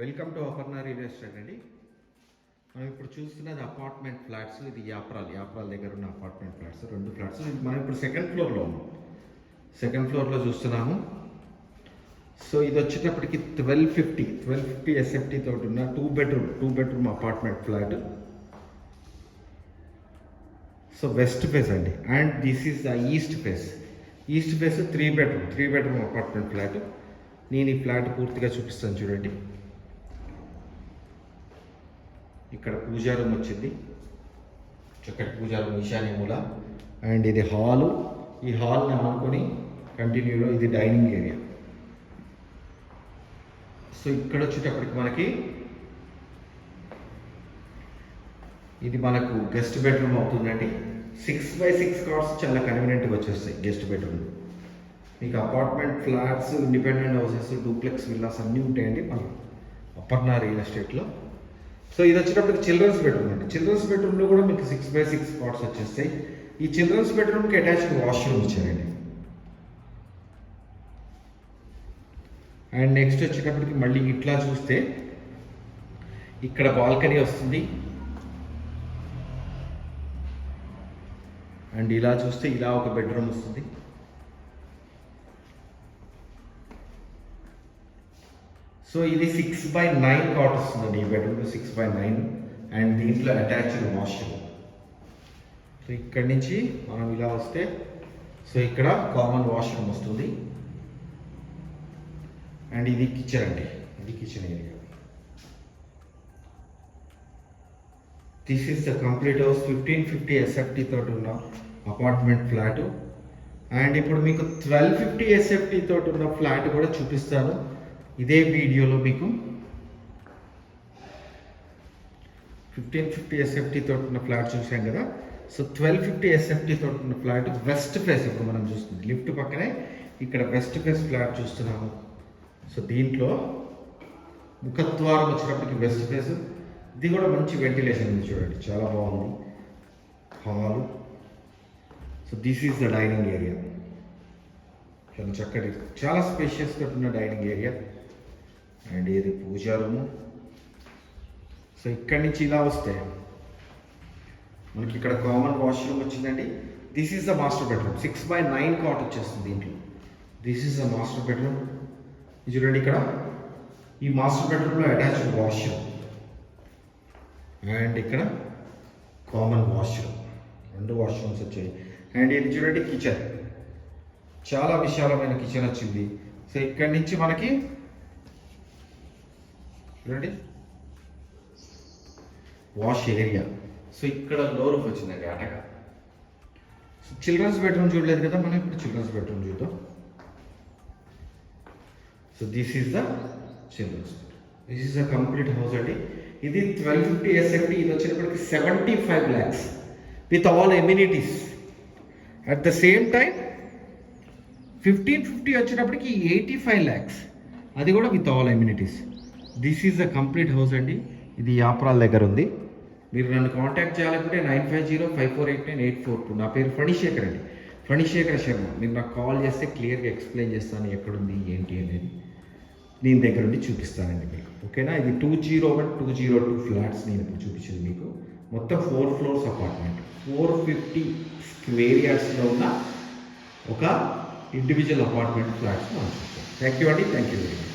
Welcome to Aparna real estate అండి. మనం ఇప్పుడు చూస్తున్నది అపార్ట్మెంట్ ఫ్లాట్స్ ఇది యాప్రాల్ యాప్రాల్ దగ్గర ఉన్న అపార్ట్మెంట్ ఫ్లాట్స్ రెండు ఫ్లాట్స్ ఇది మనం ఇప్పుడు సెకండ్ ఫ్లోర్లో ఉన్నాం. సెకండ్ ఫ్లోర్లో చూస్తున్నాము. సో ఇది వచ్చేటప్పటికి twelve fifty twelve fifty SFT F T two bedroom two bedroom apartment flat so west face అండి. And this is the east face east face three bedroom three bedroom apartment flat నేను ఈ flat పూర్తిగా చూపిస్తాను చూడండి. ఇక్కడ పూజా room వచ్చింది. చక్కటి పూజా room ఈశాన్య మూల. అండ్ ఇది హాలు. ఈ హాల్ని ఆనుకొని కంటిన్యూలో ఇది డైనింగ్ ఏరియా. సో ఇక్కడ వచ్చేటప్పటికి మనకి ఇది మనకు గెస్ట్ బెడ్రూమ్ అవుతుందండి. సిక్స్ బై సిక్స్ కార్స్ చాలా కన్వీనియంట్గా వచ్చేస్తాయి గెస్ట్ బెడ్రూమ్ మీకు apartment flats independent houses duplex villas అన్నీ ఉంటాయండి మన అపర్ణ రియల్ ఎస్టేట్లో సో ఇది వచ్చేటప్పటికి చిల్డ్రన్స్ బెడ్రూమ్ అండి. చిల్డ్రన్స్ బెడ్రూమ్లో కూడా మీకు సిక్స్ బై సిక్స్ స్పాట్స్ వచ్చేస్తాయి. ఈ చిల్డ్రన్స్ బెడ్రూమ్కి అటాచ్డ్ వాష్రూమ్ ఇచ్చారండి. అండ్ నెక్స్ట్ వచ్చేటప్పటికి మళ్ళీ ఇట్లా చూస్తే ఇక్కడ బాల్కనీ వస్తుంది. అండ్ ఇలా చూస్తే ఇలా ఒక బెడ్రూమ్ వస్తుంది. సో ఇది సిక్స్ బై నైన్ కాట్ వస్తుందండి. ఈ bedroom six by nine and దీంట్లో అటాచ్డ్ వాష్రూమ్ సో ఇక్కడి నుంచి మనం ఇలా వస్తే సో ఇక్కడ కామన్ వాష్రూమ్ వస్తుంది. అండ్ ఇది కిచెన్ అండి. ఇది kitchen area this is the complete house fifteen fifty SFT తోటి ఉన్న అపార్ట్మెంట్ ఫ్లాట్ అండ్ ఇప్పుడు మీకు ట్వెల్వ్ ఫిఫ్టీ ఎస్ఎఫ్టీ తోటి ఉన్న ఫ్లాట్ కూడా చూపిస్తాను. ఇదే వీడియోలో మీకు ఫిఫ్టీన్ ఫిఫ్టీ ఎస్ఎఫ్టీ తోటి ఉన్న ఫ్లాట్ చూసాం కదా. సో ట్వెల్వ్ ఫిఫ్టీ ఎస్ఎఫ్టీ తోటి ఉన్న ఫ్లాట్ వెస్ట్ ఫేస్ ఇప్పుడు మనం చూస్తుంది లిఫ్ట్ పక్కనే ఇక్కడ వెస్ట్ ఫేస్ ఫ్లాట్ చూస్తున్నాము. సో దీంట్లో ముఖద్వారం వచ్చినప్పటికి వెస్ట్ ఫేస్ ఇది కూడా మంచి వెంటిలేషన్ ఉంది చూడండి. చాలా బాగుంది. Hall so this is the dining area చాలా చక్కటి చాలా స్పేషియస్గా ఉన్న డైనింగ్ ఏరియా అండ్ ఇది పూజా రూము. సో ఇక్కడి నుంచి ఇలా వస్తే మనకి ఇక్కడ కామన్ వాష్రూమ్ వచ్చిందండి. This is the master bedroom six by nine cot వచ్చేస్తుంది దీంట్లో. This is the master bedroom చూడండి ఇక్కడ. ఈ మాస్టర్ బెడ్రూమ్లో అటాచ్డ్ వాష్రూమ్ అండ్ ఇక్కడ కామన్ వాష్రూమ్ రెండు వాష్రూమ్స్ వచ్చాయి. అండ్ ఇది చూడండి కిచెన్ చాలా విశాలమైన కిచెన్ వచ్చింది. సో ఇక్కడి నుంచి మనకి చూడండి. వాష్ ఏరియా సో ఇక్కడ లో రూఫ్ వచ్చిందండి అటగా సో చిల్డ్రన్స్ బెడ్రూమ్ చూడలేదు కదా మనం ఇప్పుడు చిల్డ్రన్స్ బెడ్రూమ్ చూద్దాం. So this is the children's this is the complete house అండి. ఇది ట్వెల్వ్ ఫిఫ్టీ ఎస్ఎఫ్టీ ఇది వచ్చేటప్పటికి seventy five lakhs with all amenities at the same time fifteen fifty వచ్చేటప్పటికి ఎయిటీ ఫైవ్ ల్యాక్స్ అది కూడా with all amenities this is the complete house అండి. ఇది యాప్రాల్ దగ్గర ఉంది. మీరు నన్ను కాంటాక్ట్ చేయాలనుకుంటే nine five zero five four eight nine eight four two. నా పేరు ఫణిశేఖర్ అండి. ఫణిశేఖర్ శర్మ. మీరు నాకు కాల్ చేస్తే క్లియర్గా ఎక్స్ప్లెయిన్ చేస్తాను ఎక్కడుంది ఏంటి అనేది. నేను దగ్గర ఉండి చూపిస్తానండి మీకు. ఓకేనా? ఇది two zero one two zero two flats నేను ఇప్పుడు చూపించింది మీకు. మొత్తం four floors apartment four fifty square యార్డ్స్లో ఉన్న ఒక ఇండివిజువల్ అపార్ట్మెంట్ ఫ్లాట్స్ మనం చూస్తాం థ్యాంక్ యూ అండి. Thank you very much